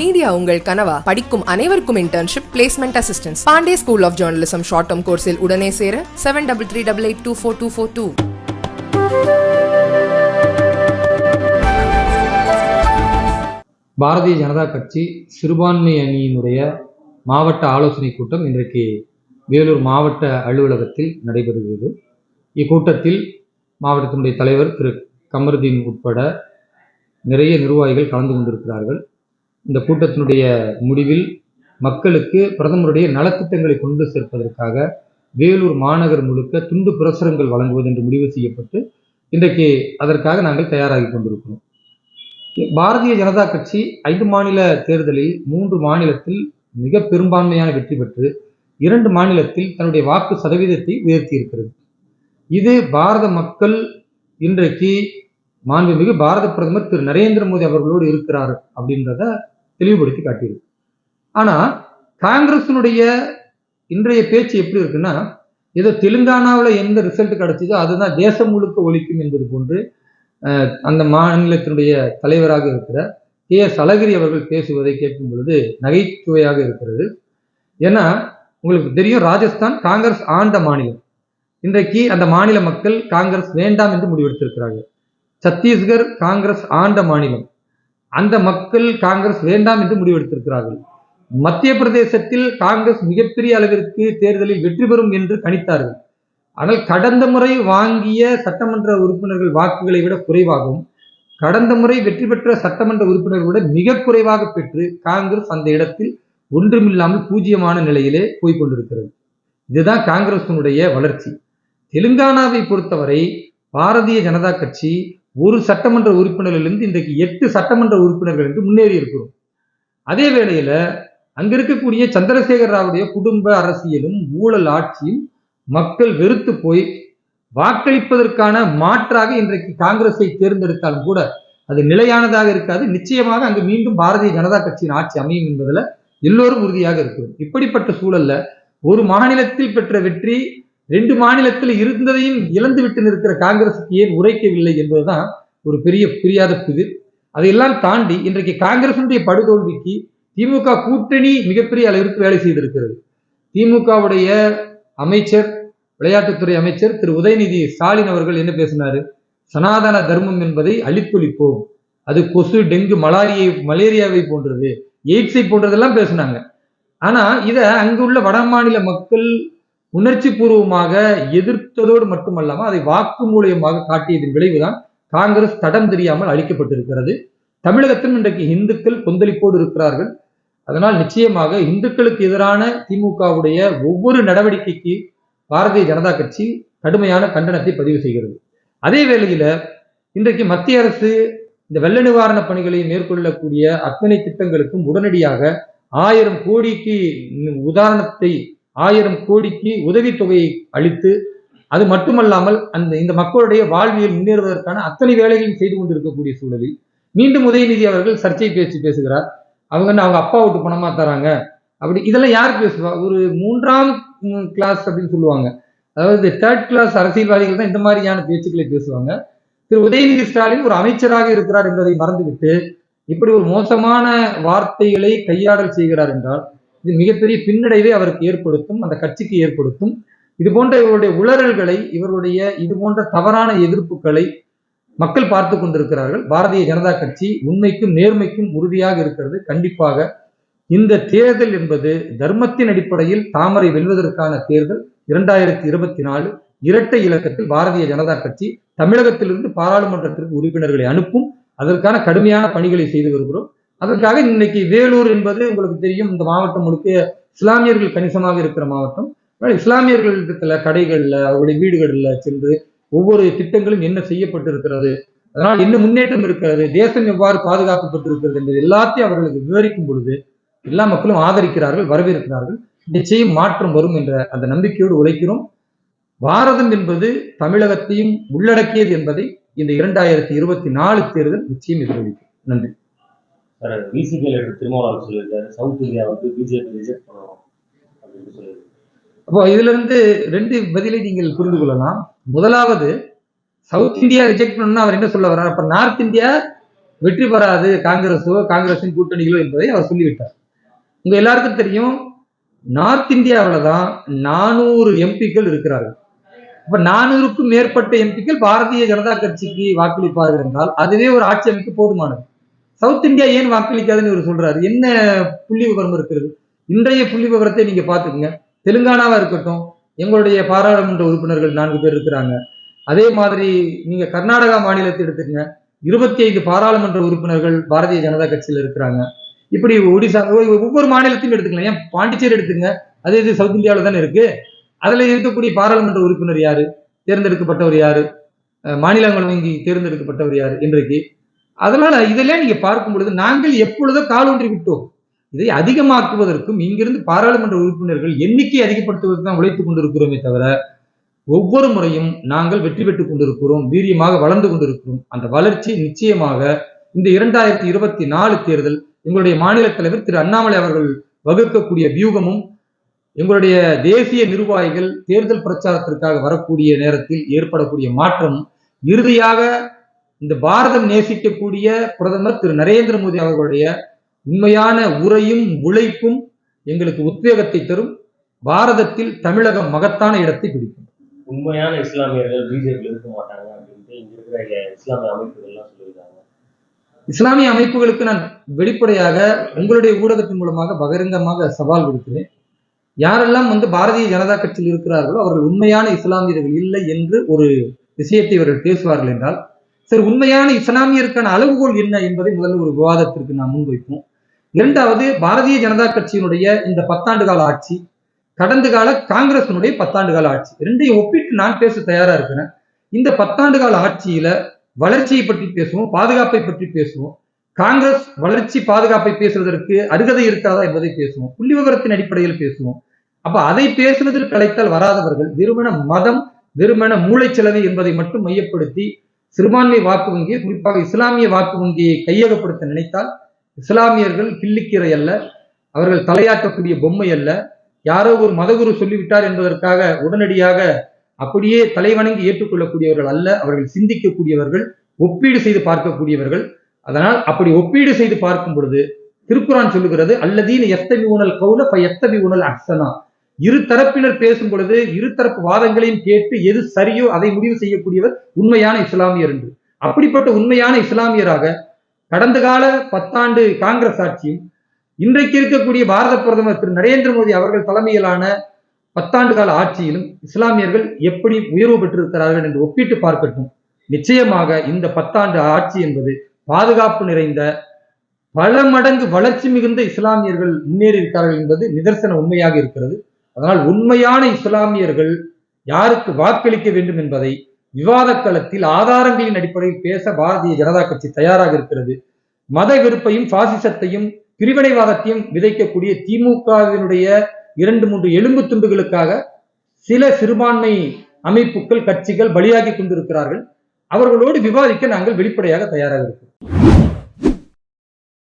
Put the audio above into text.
Media உங்கள் கனவா? படிக்கும் அனைவருக்கும் internship placement assistance Pandey school of journalism short term கோர்ஸில் உடனே சேர seven double three double eight two four two four two Bharatiya Janata கட்சி சிறுபான்மை அணியினுடைய மாவட்ட ஆலோசனை கூட்டம் இன்றைக்கு வேலூர் மாவட்ட அலுவலகத்தில் நடைபெறுகிறது. இக்கூட்டத்தில் மாவட்டத்தினுடைய தலைவர் திரு கமருதீன் உட்பட நிறைய நிர்வாகிகள் கலந்து கொண்டிருக்கிறார்கள். இந்த கூட்டத்தினுடைய முடிவில் மக்களுக்கு பிரதமருடைய நலத்திட்டங்களை கொண்டு சேர்ப்பதற்காக வேலூர் மாநகர் முழுக்க துண்டு பிரசுரங்கள் வழங்குவது என்று முடிவு செய்யப்பட்டு இன்றைக்கு அதற்காக நாங்கள் தயாராகி கொண்டிருக்கிறோம். பாரதிய ஜனதா கட்சி ஐந்து மாநில தேர்தலில் மூன்று மாநிலத்தில் மிக பெரும்பான்மையான வெற்றி பெற்று இரண்டு மாநிலத்தில் தன்னுடைய வாக்கு சதவீதத்தை உயர்த்தி இருக்கிறது இது பாரத மக்கள் இன்றைக்கு மாண்புமிகு பாரத பிரதமர் திரு நரேந்திர மோடி அவர்களோடு இருக்கிறார் அப்படின்றத தெளிவுபடுத்தி காட்டியிருக்கு ஆனா காங்கிரசினுடைய இன்றைய பேச்சு எப்படி இருக்குன்னா ஏதோ தெலுங்கானாவில் எந்த ரிசல்ட் கிடைச்சதோ அதுதான் தேசம் முழுக்க ஒழிக்கும் என்பது போன்று அந்த மாநிலத்தினுடைய தலைவராக இருக்கிற கே எஸ் அழகிரி அவர்கள் பேசுவதை கேட்கும் பொழுது நகைச்சுவையாக இருக்கிறது. ஏன்னா உங்களுக்கு தெரியும் ராஜஸ்தான் காங்கிரஸ் ஆண்ட மாநிலம். இன்றைக்கு அந்த மாநில மக்கள் காங்கிரஸ் வேண்டாம் என்று முடிவெடுத்திருக்கிறார்கள். சத்தீஸ்கர் காங்கிரஸ் ஆண்ட மாநிலம். அந்த மக்கள் காங்கிரஸ் வேண்டாம் என்று முடிவெடுத்திருக்கிறார்கள். மத்திய பிரதேசத்தில் காங்கிரஸ் மிகப்பெரிய அளவிற்கு தேர்தலில் வெற்றி பெறும் என்று கணித்தார்கள். ஆனால் கடந்த முறை வாங்கிய சட்டமன்ற உறுப்பினர்கள் வாக்குகளை விட குறைவாகவும் கடந்த முறை வெற்றி பெற்ற சட்டமன்ற உறுப்பினர்களை விட மிக குறைவாக பெற்று காங்கிரஸ் அந்த இடத்தில் ஒன்றுமில்லாமல் பூஜ்ஜியமான நிலையிலே போய்கொண்டிருக்கிறது இதுதான் காங்கிரசினுடைய வளர்ச்சி. தெலுங்கானாவை பொறுத்தவரை பாரதிய ஜனதா கட்சி ஒரு சட்டமன்ற உறுப்பினர்களிலிருந்து இன்றைக்கு எட்டு சட்டமன்ற உறுப்பினர்கள் என்று முன்னேறி இருக்கிறோம். அதே வேளையில அங்க இருக்கக்கூடிய சந்திரசேகர் ராவுடைய குடும்ப அரசியலும் ஊழல் ஆட்சியும் மக்கள் வெறுத்து போய் வாக்களிப்பதற்கான மாற்றாக இன்றைக்கு காங்கிரஸை தேர்ந்தெடுத்தாலும் கூட அது நிலையானதாக இருக்காது. நிச்சயமாக அங்கு மீண்டும் பாரதிய ஜனதா கட்சியின் ஆட்சி அமையும் என்பதில் எல்லோரும் உறுதியாக இருக்கிறோம். இப்படிப்பட்ட சூழல்ல ஒரு மாநிலத்தில் பெற்ற வெற்றி ரெண்டு மாநிலத்தில் இருந்ததையும் இழந்து விட்டு நிற்கிற காங்கிரசுக்கு ஏன் உரைக்கவில்லை என்பதுதான் ஒரு பெரிய புரியாத புதிர். அதையெல்லாம் தாண்டி இன்றைக்கு காங்கிரசுடைய படுதோல்விக்கு திமுக கூட்டணி மிகப்பெரிய அளவிற்கு வேலை செய்திருக்கிறது. திமுகவுடைய அமைச்சர் விளையாட்டுத்துறை அமைச்சர் திரு. உதயநிதி ஸ்டாலின் அவர்கள் என்ன பேசினாரு? சனாதன தர்மம் என்பதை அழித்தொழிப்போம் அது கொசு டெங்கு மலாரியை மலேரியாவை போன்றது எய்ட்ஸை போன்றதெல்லாம் பேசினாங்க. ஆனா இதை அங்குள்ள வட மாநில மக்கள் உணர்ச்சி பூர்வமாக எதிர்த்ததோடு மட்டுமல்லாம அதை வாக்கு மூலியமாக காட்டியதன் விளைவுதான் காங்கிரஸ் தடம் தெரியாமல் அழிக்கப்பட்டிருக்கிறது. தமிழகத்திலும் இன்றைக்கு இந்துக்கள் கொந்தளிப்போடு இருக்கிறார்கள். அதனால் நிச்சயமாக இந்துக்களுக்கு எதிரான திமுகவுடைய ஒவ்வொரு நடவடிக்கைக்கு பாரதிய ஜனதா கட்சி கடுமையான கண்டனத்தை பதிவு செய்கிறது. அதே வேளையில இன்றைக்கு மத்திய அரசு இந்த வெள்ள நிவாரண பணிகளை மேற்கொள்ளக்கூடிய அத்தனை திட்டங்களுக்கும் உடனடியாக ஆயிரம் கோடிக்கு உதாரணத்தை ஆயிரம் கோடிக்கு உதவித்தொகையை அளித்து அது மட்டுமல்லாமல் அந்த இந்த மக்களுடைய வாழ்வியல் முன்னேறுவதற்கான அத்தனை வேலைகளையும் செய்து கொண்டிருக்கக்கூடிய சூழலில் மீண்டும் உதயநிதி அவர்கள் சர்ச்சை பேச்சு பேசுகிறார். அவங்க அவங்க அப்பா விட்டு பணமா தராங்க? அப்படி இதெல்லாம் யார் பேசுவா? ஒரு மூன்றாம் கிளாஸ் அப்படின்னு சொல்லுவாங்க. அதாவது தேர்ட் கிளாஸ் அரசியல்வாதிகள் தான் இந்த மாதிரியான பேச்சுக்களை பேசுவாங்க. திரு உதயநிதி ஸ்டாலின் ஒரு அமைச்சராக இருக்கிறார் என்பதை மறந்துவிட்டு இப்படி ஒரு மோசமான வார்த்தைகளை கையாடல் செய்கிறார் என்றால் இது மிகப்பெரிய பின்னடைவை அவருக்கு ஏற்படுத்தும் அந்த கட்சிக்கு ஏற்படுத்தும். இது போன்ற இவருடைய உளறல்களை இவருடைய இது போன்ற தவறான எதிர்ப்புகளை மக்கள் பார்த்து கொண்டிருக்கிறார்கள். பாரதிய ஜனதா கட்சி உண்மைக்கும் நேர்மைக்கும் உறுதியாக இருக்கிறது. கண்டிப்பாக இந்த தேர்தல் என்பது தர்மத்தின் அடிப்படையில் தாமரை வெல்வதற்கான தேர்தல். இரண்டாயிரத்தி இருபத்தி நாலு இரட்டை இலக்கத்தில் பாரதிய ஜனதா கட்சி தமிழகத்திலிருந்து பாராளுமன்றத்திற்கு உறுப்பினர்களை அனுப்பும். அதற்கான கடுமையான பணிகளை செய்து வருகிறோம். அதற்காக இன்னைக்கு வேலூர் என்பது உங்களுக்கு தெரியும் இந்த மாவட்டம் முழுக்க இஸ்லாமியர்கள் கணிசமாக இருக்கிற மாவட்டம். இஸ்லாமியர்கள் இடத்துல கடைகளில் அவருடைய வீடுகளில் சென்று ஒவ்வொரு திட்டங்களும் என்ன செய்யப்பட்டிருக்கிறது அதனால் என்ன முன்னேற்றம் இருக்கிறது தேசம் எவ்வாறு பாதுகாக்கப்பட்டிருக்கிறது என்பது எல்லாத்தையும் அவர்களுக்கு விவரிக்கும் பொழுது எல்லா மக்களும் ஆதரிக்கிறார்கள் வரவேற்கிறார்கள். நிச்சயம் மாற்றம் வரும் என்ற அந்த நம்பிக்கையோடு உழைக்கிறோம். பாரதம் என்பது தமிழகத்தையும் உள்ளடக்கியது என்பதை இந்த இரண்டாயிரத்தி இருபத்தி நாலு தேர்தல் நிச்சயம் எதிரொலிக்கும். நன்றி. சார் விசிகேல திருமாவளவன் சொல்லியிருக்காரு. சவுத் இந்தியா வந்து பிஜேபி ரிஜெக்ட் பண்ணணும் அப்படின்னு சொல்லியிருக்காரு. அப்போ இதுல இருந்து ரெண்டு பதிலை நீங்கள் புரிந்து கொள்ளலாம். முதலாவது சவுத் இந்தியா ரிஜெக்ட் பண்ணணும்னு அவர் என்ன சொல்ல வர்றார்? அப்ப நார்த் இந்தியா வெற்றி பெறாது காங்கிரஸோ காங்கிரஸின் கூட்டணிகளோ என்பதை அவர் சொல்லிவிட்டார். உங்க எல்லாருக்கும் தெரியும் நார்த் இந்தியாவில் தான் நானூறு எம்பிக்கள் இருக்கிறார்கள். இப்ப நானூறுக்கும் மேற்பட்ட எம்பிக்கள் பாரதிய ஜனதா கட்சிக்கு வாக்களிப்பார்கள் என்றால் அதுவே ஒரு ஆட்சி அமைக்க போதுமானது. சவுத் இந்தியா ஏன் வாக்களிக்காதுன்னு இவர் சொல்றாரு. என்ன புள்ளி விவரம் இருக்கிறது? இன்றைய புள்ளி விவரத்தை நீங்க பாத்துக்கங்க தெலுங்கானாவா இருக்கட்டும் எங்களுடைய பாராளுமன்ற உறுப்பினர்கள் நான்கு பேர் இருக்கிறாங்க. அதே மாதிரி நீங்க கர்நாடகா மாநிலத்தை எடுத்துக்கங்க. இருபத்தி ஐந்து பாராளுமன்ற உறுப்பினர்கள் பாரதிய ஜனதா கட்சியில் இருக்கிறாங்க. இப்படி ஒடிசா ஒவ்வொரு மாநிலத்தையும் எடுத்துக்கலாம். ஏன்? பாண்டிச்சேரி எடுத்துங்க அதே இது சவுத் இந்தியாவில் தானே இருக்கு. அதில் இருக்கக்கூடிய பாராளுமன்ற உறுப்பினர் யாரு? தேர்ந்தெடுக்கப்பட்டவர் யாரு? அஹ் மாநிலங்கள் வங்கி தேர்ந்தெடுக்கப்பட்டவர் யாரு? இன்றைக்கு அதனால இதெல்லாம் நீங்க பார்க்கும் பொழுது நாங்கள் எப்பொழுதோ காலூன்றி விட்டோம். இதை அதிகமாக்குவதற்கும் இங்கிருந்து பாராளுமன்ற உறுப்பினர்கள் எண்ணிக்கை அதிகப்படுத்துவதற்கு தான் உழைத்துக் கொண்டிருக்கிறோமே தவிர ஒவ்வொரு முறையும் நாங்கள் வெற்றி பெற்றுக் கொண்டிருக்கிறோம் வீரியமாக வளர்ந்து கொண்டிருக்கிறோம். அந்த வளர்ச்சி நிச்சயமாக இந்த இரண்டாயிரத்தி இருபத்தி நாலு தேர்தல் எங்களுடைய மாநில தலைவர் திரு அண்ணாமலை அவர்கள் வகுக்கக்கூடிய வியூகமும் எங்களுடைய தேசிய நிர்வாகிகள் தேர்தல் பிரச்சாரத்திற்காக வரக்கூடிய நேரத்தில் ஏற்படக்கூடிய மாற்றம் இறுதியாக இந்த பாரதம் நேசிக்கக்கூடிய பிரதமர் திரு நரேந்திர மோடி அவர்களுடைய உண்மையான உரையும் உழைப்பும் எங்களுக்கு உத்வேகத்தை தரும். பாரதத்தில் தமிழகம் மகத்தான இடத்தை பிடிக்கும். உண்மையான இஸ்லாமியர்கள் பிஜேபி இருக்க மாட்டாங்க அப்படின்ட்டு இங்க இருக்கிற இஸ்லாமிய அமைப்புகள்லாம் சொல்லியிருக்காங்க. இஸ்லாமிய அமைப்புகளுக்கு நான் வெளிப்படையாக உங்களுடைய ஊடகத்தின் மூலமாக பகிரங்கமாக சவால் விடுக்கிறேன். யாரெல்லாம் வந்து பாரதிய ஜனதா கட்சியில் இருக்கிறார்களோ அவர்கள் உண்மையான இஸ்லாமியர்கள் இல்லை என்று ஒரு விஷயத்தை இவர்கள் பேசுவார்கள் என்றால் சரி உண்மையான இஸ்லாமியருக்கான அளவுகோல் என்ன என்பதை முதல்ல ஒரு விவாதத்திற்கு நாம் முன்வைப்போம் இரண்டாவது பாரதிய ஜனதா கட்சியினுடைய இந்த பத்தாண்டு கால ஆட்சி கடந்த கால காங்கிரசினுடைய பத்தாண்டு கால ஆட்சி ரெண்டையும் ஒப்பிட்டு நான் பேச தயாரா இருக்கிறேன். இந்த பத்தாண்டு கால ஆட்சியில வளர்ச்சியை பற்றி பேசுவோம் பாதுகாப்பை பற்றி பேசுவோம். காங்கிரஸ் வளர்ச்சி பாதுகாப்பை பேசுவதற்கு அருகதை இருக்காதா என்பதை பேசுவோம். புள்ளி விவரத்தின் அடிப்படையில் பேசுவோம். அப்ப அதை பேசுவதில் கலைத்தால் வராதவர்கள் வெறுமன மதம் வெறுமன மூளைச்சலவை என்பதை மட்டும் மையப்படுத்தி சிறுபான்மை வாக்கு வங்கியை குறிப்பாக இஸ்லாமிய வாக்கு வங்கியை கையகப்படுத்த நினைத்தால் இஸ்லாமியர்கள் கிள்ளிக்கீரை அல்ல அவர்கள் தலையாட்டக்கூடிய பொம்மை அல்ல. யாரோ ஒரு மதகுரு சொல்லிவிட்டார் என்பதற்காக உடனடியாக அப்படியே தலைவணங்கி ஏற்றுக்கொள்ளக்கூடியவர்கள் அல்ல அவர்கள் சிந்திக்கக்கூடியவர்கள் ஒப்பீடு செய்து பார்க்கக்கூடியவர்கள். அதனால் அப்படி ஒப்பீடு செய்து பார்க்கும் பொழுது திருக்குறான் சொல்லுகிறது அல்லதீன் எத்தவி உணல் கவுல எத்தவி உணல் அக்சனா இரு தரப்பினர் பேசும் பொழுது இரு தரப்பு வாதங்களையும் கேட்டு எது சரியோ அதை முடிவு செய்யக்கூடியவர் உண்மையான இஸ்லாமியர் என்று. அப்படிப்பட்ட உண்மையான இஸ்லாமியராக கடந்த கால பத்தாண்டு காங்கிரஸ் ஆட்சியும் இன்றைக்கு இருக்கக்கூடிய பாரத பிரதமர் திரு நரேந்திர மோடி அவர்கள் தலைமையிலான பத்தாண்டு கால ஆட்சியிலும் இஸ்லாமியர்கள் எப்படி உயர்வு பெற்றிருக்கிறார்கள் என்று ஒப்பிட்டு பார்க்கட்டும். நிச்சயமாக இந்த பத்தாண்டு ஆட்சி என்பது பாதுகாப்பு நிறைந்த பல மடங்கு வளர்ச்சி மிகுந்த இஸ்லாமியர்கள் முன்னேறி இருக்கிறார்கள் என்பது நிதர்சன உண்மையாக இருக்கிறது. அதனால் உண்மையான இஸ்லாமியர்கள் யாருக்கு வாக்களிக்க வேண்டும் என்பதை விவாத களத்தில் ஆதாரங்களின் அடிப்படையில் பேச பாரதிய ஜனதா கட்சி தயாராக இருக்கிறது. மத வெறுப்பையும் பாசிசத்தையும் பிரிவினைவாதத்தையும் விதைக்கக்கூடிய திமுகவினுடைய இரண்டு மூன்று எலும்பு துண்டுகளுக்காக சில சிறுபான்மை அமைப்புகள் கட்சிகள் பலியாகி கொண்டிருக்கிறார்கள். அவர்களோடு விவாதிக்க நாங்கள் வெளிப்படையாக தயாராக இருக்கிறோம்.